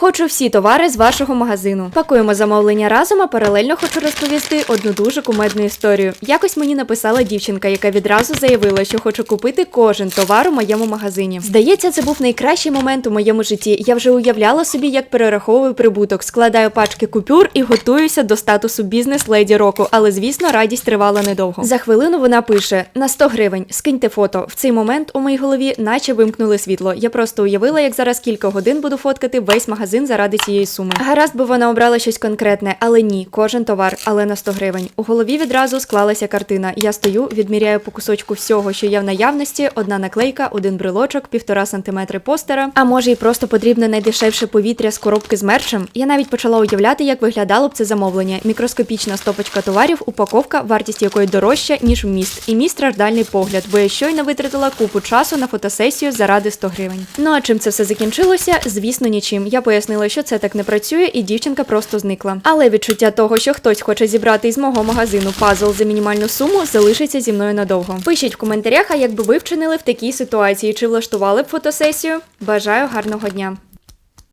Хочу всі товари з вашого магазину. Пакуємо замовлення разом, а паралельно хочу розповісти одну дуже кумедну історію. Якось мені написала дівчинка, яка відразу заявила, що хоче купити кожен товар у моєму магазині. Здається, це був найкращий момент у моєму житті. Я вже уявляла собі, як перераховую прибуток, складаю пачки купюр і готуюся до статусу бізнес леді року. Але звісно, радість тривала недовго. За хвилину вона пише: на 100 гривень, скиньте фото. В цей момент у моїй голові наче вимкнули світло. Я просто уявила, як зараз кілька годин буду фоткати весь магазин заради цієї суми. Гаразд би вона обрала щось конкретне, але ні, кожен товар, але на 100 гривень. У голові відразу склалася картина. Я стою, відміряю по кусочку всього, що є в наявності: одна наклейка, один брелочок, півтора сантиметри постера. А може, й просто потрібне найдешевше повітря з коробки з мерчем. Я навіть почала уявляти, як виглядало б це замовлення. Мікроскопічна стопочка товарів, упаковка, вартість якої дорожча, ніж вміст, і мій страждальний погляд, бо я щойно витратила купу часу на фотосесію заради 100 гривень. Ну а чим це все закінчилося? Звісно, нічим. Я пояснила, що це так не працює, і дівчинка просто зникла. Але відчуття того, що хтось хоче зібрати із мого магазину пазл за мінімальну суму, залишиться зі мною надовго. Пишіть в коментарях, а як би ви вчинили в такій ситуації, чи влаштували б фотосесію. Бажаю гарного дня!